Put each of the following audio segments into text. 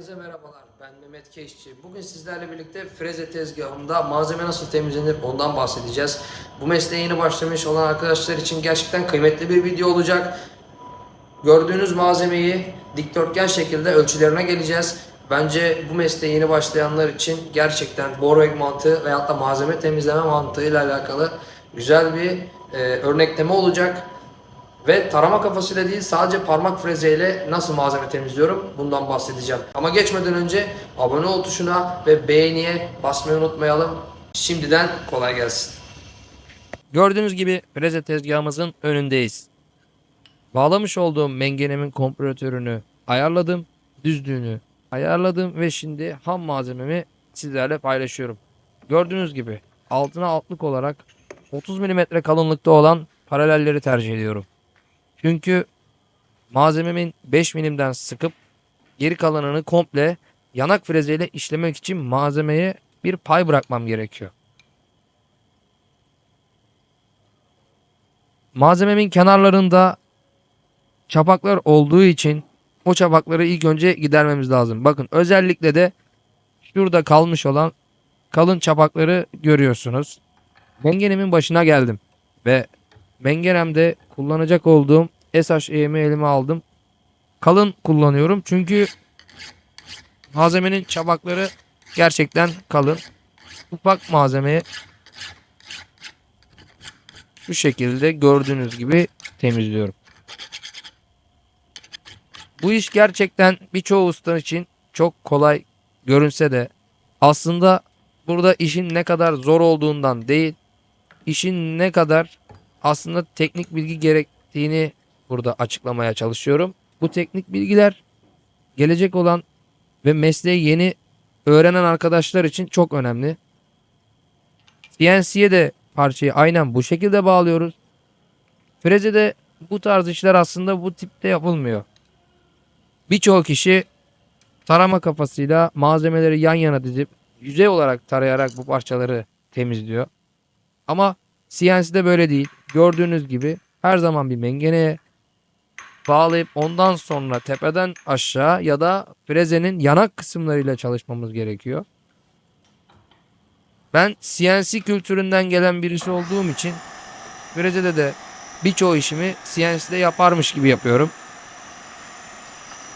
Herkese merhabalar. Ben Mehmet Keşçi. Bugün sizlerle birlikte freze tezgahında malzeme nasıl temizlenir ondan bahsedeceğiz. Bu mesleğe yeni başlamış olan arkadaşlar için gerçekten kıymetli bir video olacak. Gördüğünüz malzemeyi dikdörtgen şekilde ölçülerine geleceğiz. Bence bu mesleğe yeni başlayanlar için gerçekten Borweg mantığı veyahut da malzeme temizleme mantığıyla alakalı güzel bir e, örnekleme olacak. Ve tarama kafasıyla değil sadece parmak frezeyle nasıl malzeme temizliyorum bundan bahsedeceğim. Ama geçmeden önce abone ol tuşuna ve beğeniye basmayı unutmayalım. Şimdiden kolay gelsin. Gördüğünüz gibi freze tezgahımızın önündeyiz. Bağlamış olduğum mengenemin kompresörünü ayarladım. Düzlüğünü ayarladım ve şimdi ham malzememi sizlerle paylaşıyorum. Gördüğünüz gibi altına altlık olarak 30 mm kalınlıkta olan paralelleri tercih ediyorum. Çünkü malzememin 5 milimden sıkıp geri kalanını komple yanak frezeyle işlemek için malzemeye bir pay bırakmam gerekiyor. Malzememin kenarlarında çapaklar olduğu için o çapakları ilk önce gidermemiz lazım. Bakın özellikle de şurada kalmış olan kalın çapakları görüyorsunuz. Mengenemin başına geldim ve mengenemde kullanacak olduğum SHE'mi elime aldım. Kalın kullanıyorum çünkü malzemenin çapakları gerçekten kalın. Ufak malzemeye şu şekilde gördüğünüz gibi temizliyorum. Bu iş gerçekten birçoğu usta için çok kolay görünse de aslında burada işin ne kadar zor olduğundan değil, işin ne kadar aslında teknik bilgi gerektiğini burada açıklamaya çalışıyorum. Bu teknik bilgiler gelecek olan ve mesleği yeni öğrenen arkadaşlar için çok önemli. CNC'ye de parçayı aynen bu şekilde bağlıyoruz. Freze'de bu tarz işler aslında bu tipte yapılmıyor. Birçok kişi tarama kafasıyla malzemeleri yan yana dizip yüzey olarak tarayarak bu parçaları temizliyor. Ama CNC'de böyle değil. Gördüğünüz gibi her zaman bir mengeneye bağlayıp ondan sonra tepeden aşağı ya da frezenin yanak kısımlarıyla çalışmamız gerekiyor. Ben CNC kültüründen gelen birisi olduğum için Brezilya'da de birçoğu işimi CNC'de yaparmış gibi yapıyorum.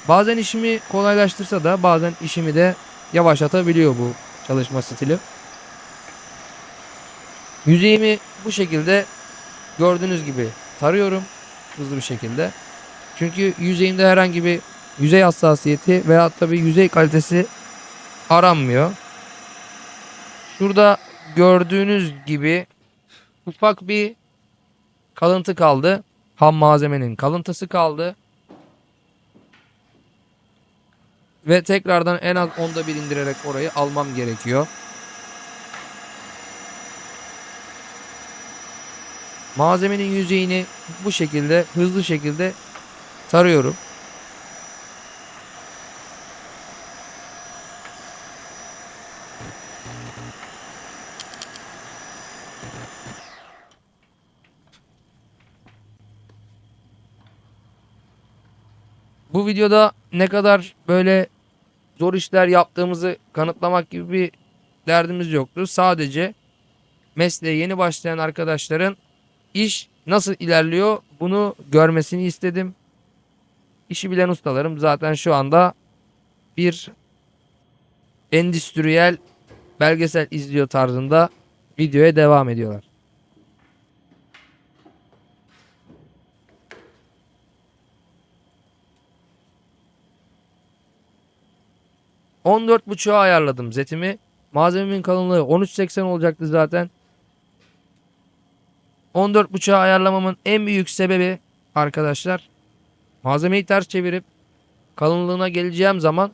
Bazen işimi kolaylaştırsa da bazen işimi de yavaşlatabiliyor bu çalışma stili. Yüzeyimi bu şekilde gördüğünüz gibi tarıyorum hızlı bir şekilde. Çünkü yüzeyimde herhangi bir yüzey hassasiyeti veya tabii yüzey kalitesi aranmıyor. Şurada gördüğünüz gibi ufak bir kalıntı kaldı. Ham malzemenin kalıntısı kaldı. Ve tekrardan en az onda bir indirerek orayı almam gerekiyor. Malzemenin yüzeyini bu şekilde hızlı şekilde tarıyorum. Bu videoda ne kadar böyle zor işler yaptığımızı kanıtlamak gibi bir derdimiz yoktu. Sadece mesleğe yeni başlayan arkadaşların iş nasıl ilerliyor bunu görmesini istedim. İşi bilen ustalarım zaten şu anda bir endüstriyel belgesel izliyor tarzında videoya devam ediyorlar. buçuğa ayarladım zetimi. Malzememin kalınlığı 13.80 olacaktı zaten. 14.5'a ayarlamamın en büyük sebebi arkadaşlar malzemeyi ters çevirip kalınlığına geleceğim zaman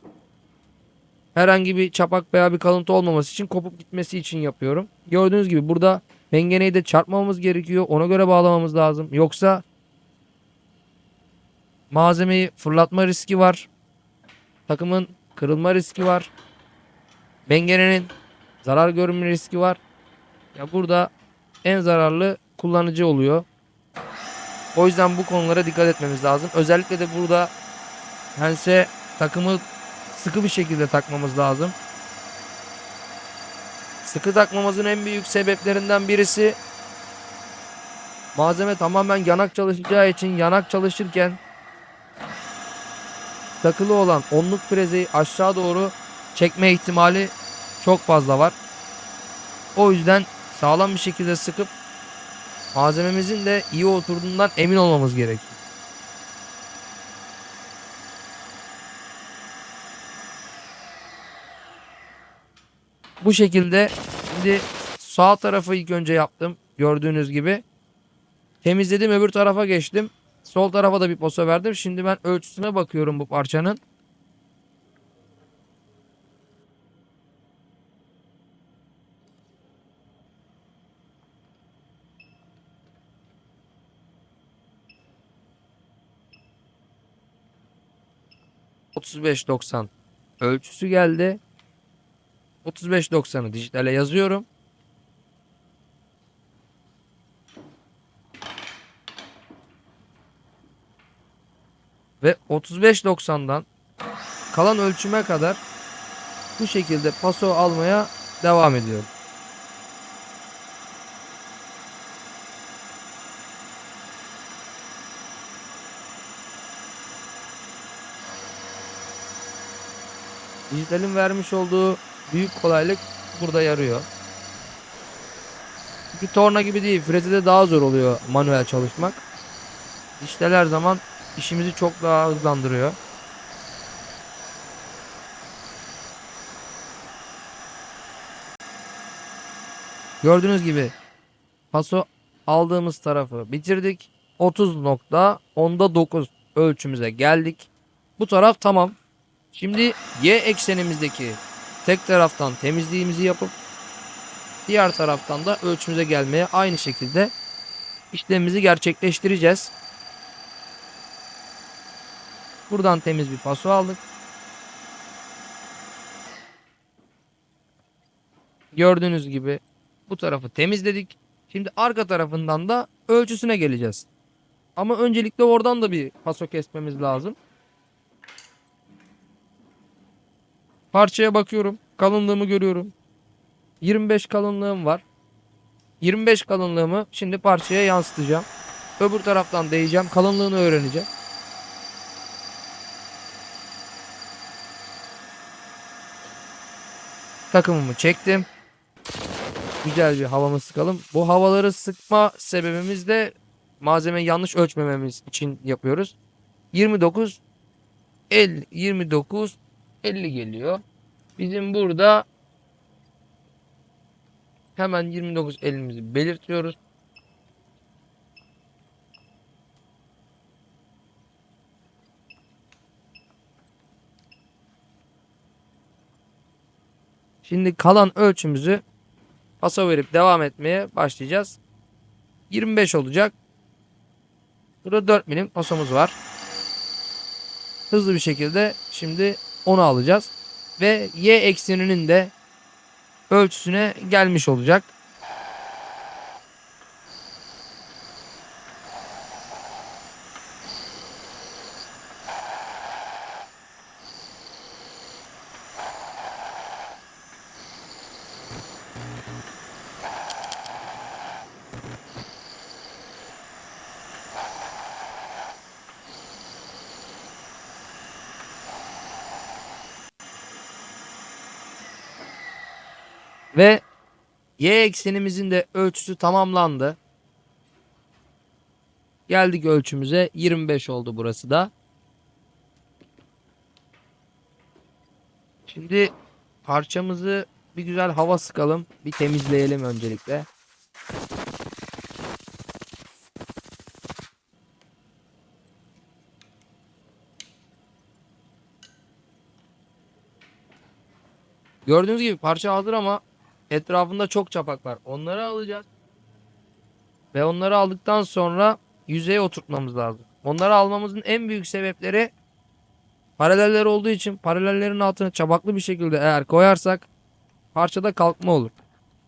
herhangi bir çapak veya bir kalıntı olmaması için kopup gitmesi için yapıyorum. Gördüğünüz gibi burada mengeneyi de çarpmamamız gerekiyor. Ona göre bağlamamız lazım. Yoksa malzemeyi fırlatma riski var. Takımın kırılma riski var. Mengenenin zarar görme riski var. Ya burada en zararlı kullanıcı oluyor. O yüzden bu konulara dikkat etmemiz lazım. Özellikle de burada Pense takımı sıkı bir şekilde takmamız lazım. Sıkı takmamızın en büyük sebeplerinden birisi malzeme tamamen yanak çalışacağı için yanak çalışırken takılı olan onluk frezeyi aşağı doğru çekme ihtimali çok fazla var. O yüzden sağlam bir şekilde sıkıp malzememizin de iyi oturduğundan emin olmamız gerekiyor. Bu şekilde şimdi sağ tarafı ilk önce yaptım. Gördüğünüz gibi. Temizledim öbür tarafa geçtim. Sol tarafa da bir posa verdim. Şimdi ben ölçüsüne bakıyorum bu parçanın. ...35.90 ölçüsü geldi. 35.90'ı dijitale yazıyorum. Ve 35.90'dan kalan ölçüme kadar bu şekilde paso almaya devam ediyorum. Dijitalin vermiş olduğu büyük kolaylık burada yarıyor. Çünkü torna gibi değil. Frezede daha zor oluyor manuel çalışmak. Dijital her zaman işimizi çok daha hızlandırıyor. Gördüğünüz gibi paso aldığımız tarafı bitirdik. 30.10'da 9 ölçümüze geldik. Bu taraf tamam. Şimdi y eksenimizdeki tek taraftan temizliğimizi yapıp diğer taraftan da ölçümüze gelmeye aynı şekilde işlemimizi gerçekleştireceğiz. Buradan temiz bir paso aldık. Gördüğünüz gibi bu tarafı temizledik. Şimdi arka tarafından da ölçüsüne geleceğiz. Ama öncelikle oradan da bir paso kesmemiz lazım. Parçaya bakıyorum. Kalınlığımı görüyorum. 25 kalınlığım var. 25 kalınlığımı şimdi parçaya yansıtacağım. Öbür taraftan değeceğim. Kalınlığını öğreneceğim. Takımımı çektim. Güzel bir havamı sıkalım. Bu havaları sıkma sebebimiz de malzemeyi yanlış ölçmememiz için yapıyoruz. 29 50 29 50 geliyor. Bizim burada hemen 29 elimizi belirtiyoruz. Şimdi kalan ölçümüzü pasa verip devam etmeye başlayacağız. 25 olacak. Burada 4 milim pasamız var. Hızlı bir şekilde şimdi onu alacağız. Ve y ekseninin de ölçüsüne gelmiş olacak. Ve y eksenimizin de ölçüsü tamamlandı. Geldik ölçümüze 25 oldu burası da. Şimdi parçamızı bir güzel hava sıkalım. Bir temizleyelim öncelikle. Gördüğünüz gibi parça hazır ama etrafında çok çapak var. Onları alacağız. Ve onları aldıktan sonra yüzeye oturtmamız lazım. Onları almamızın en büyük sebepleri paraleller olduğu için paralellerin altına çabaklı bir şekilde eğer koyarsak parçada kalkma olur.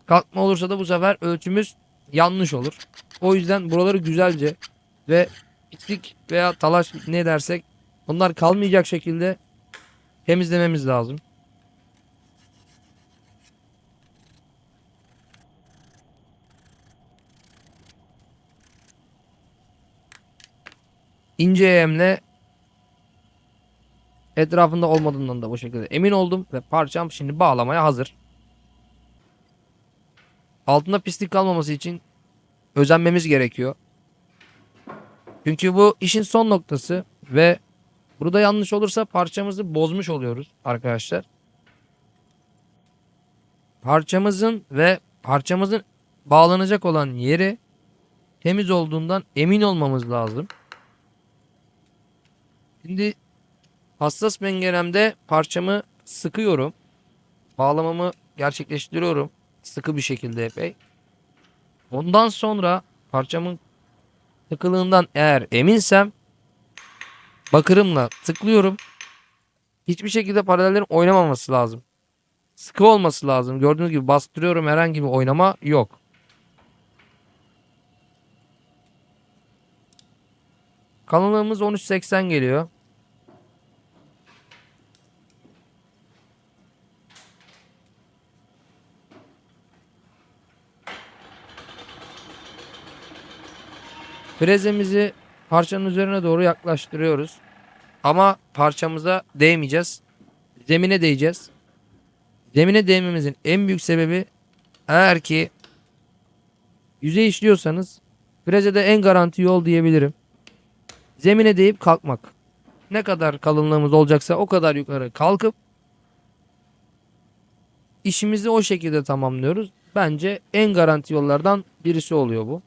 Kalkma olursa da bu sefer ölçümüz yanlış olur. O yüzden buraları güzelce ve pislik veya talaş ne dersek onlar kalmayacak şekilde temizlememiz lazım. İnce yemle etrafında olmadığından da bu şekilde emin oldum ve parçam şimdi bağlamaya hazır. Altında pislik kalmaması için özenmemiz gerekiyor. Çünkü bu işin son noktası ve burada yanlış olursa parçamızı bozmuş oluyoruz arkadaşlar. Parçamızın ve parçamızın bağlanacak olan yeri temiz olduğundan emin olmamız lazım. Şimdi hassas mengenemde parçamı sıkıyorum. Bağlamamı gerçekleştiriyorum. Sıkı bir şekilde epey. Ondan sonra parçamın sıkılığından eğer eminsem bakırımla tıklıyorum. Hiçbir şekilde paralellerin oynamaması lazım. Sıkı olması lazım. Gördüğünüz gibi bastırıyorum herhangi bir oynama yok. Kalınlığımız 13.80 geliyor. Frezemizi parçanın üzerine doğru yaklaştırıyoruz. Ama parçamıza değmeyeceğiz. Zemine değeceğiz. Zemine değmemizin en büyük sebebi eğer ki yüzey işliyorsanız frezede en garanti yol diyebilirim. Zemine değip kalkmak. Ne kadar kalınlığımız olacaksa o kadar yukarı kalkıp işimizi o şekilde tamamlıyoruz. Bence en garanti yollardan birisi oluyor bu.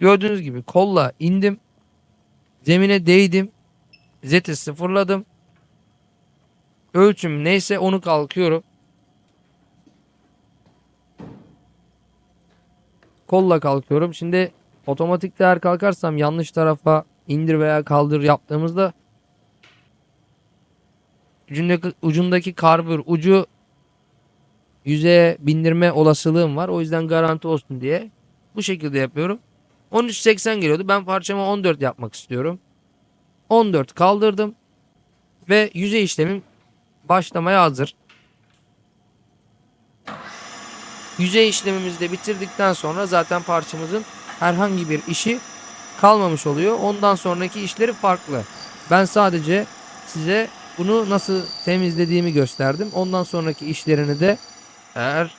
Gördüğünüz gibi kolla indim. Zemine değdim. Zeti sıfırladım. Ölçüm neyse onu kalkıyorum. Kolla kalkıyorum. Şimdi otomatik değer kalkarsam yanlış tarafa indir veya kaldır yaptığımızda ucundaki, ucundaki karbür ucu yüzeye bindirme olasılığım var. O yüzden garanti olsun diye bu şekilde yapıyorum. 13.80 geliyordu. Ben parçamı 14 yapmak istiyorum. 14 kaldırdım. Ve yüzey işlemim başlamaya hazır. Yüzey işlemimizi de bitirdikten sonra zaten parçamızın herhangi bir işi kalmamış oluyor. Ondan sonraki işleri farklı. Ben sadece size bunu nasıl temizlediğimi gösterdim. Ondan sonraki işlerini de eğer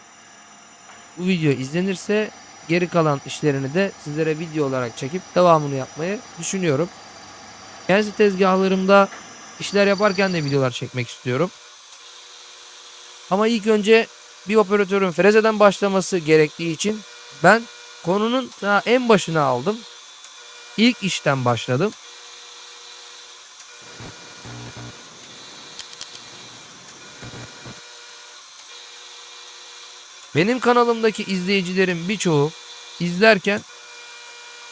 bu video izlenirse geri kalan işlerini de sizlere video olarak çekip devamını yapmayı düşünüyorum. Kendi tezgahlarımda işler yaparken de videolar çekmek istiyorum. Ama ilk önce bir operatörün frezeden başlaması gerektiği için ben konunun daha en başına aldım. İlk işten başladım. Benim kanalımdaki izleyicilerin birçoğu izlerken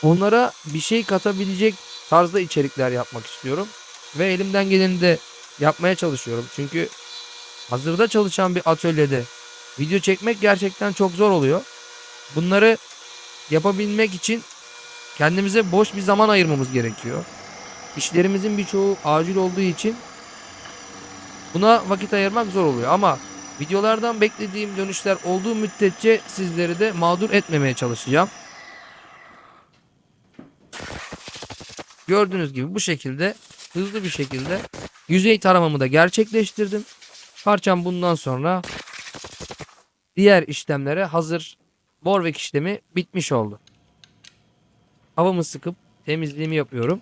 onlara bir şey katabilecek tarzda içerikler yapmak istiyorum. Ve elimden geleni de yapmaya çalışıyorum. Çünkü hazırda çalışan bir atölyede video çekmek gerçekten çok zor oluyor. Bunları yapabilmek için kendimize boş bir zaman ayırmamız gerekiyor. İşlerimizin birçoğu acil olduğu için buna vakit ayırmak zor oluyor ama videolardan beklediğim dönüşler olduğu müddetçe sizleri de mağdur etmemeye çalışacağım. Gördüğünüz gibi bu şekilde hızlı bir şekilde yüzey taramamı da gerçekleştirdim. Parçam bundan sonra diğer işlemlere hazır. Borvek işlemi bitmiş oldu. Havamı sıkıp temizliğimi yapıyorum.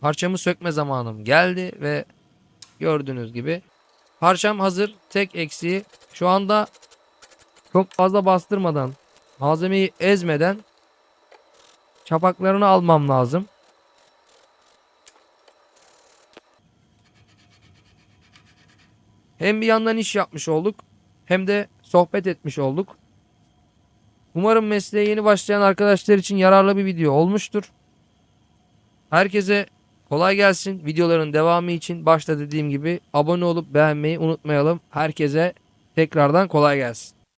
Parçamı sökme zamanım geldi ve gördüğünüz gibi parçam hazır. Tek eksiği şu anda çok fazla bastırmadan malzemeyi ezmeden çapaklarını almam lazım. Hem bir yandan iş yapmış olduk hem de sohbet etmiş olduk. Umarım mesleğe yeni başlayan arkadaşlar için yararlı bir video olmuştur. Herkese kolay gelsin. Videoların devamı için başta dediğim gibi abone olup beğenmeyi unutmayalım. Herkese tekrardan kolay gelsin.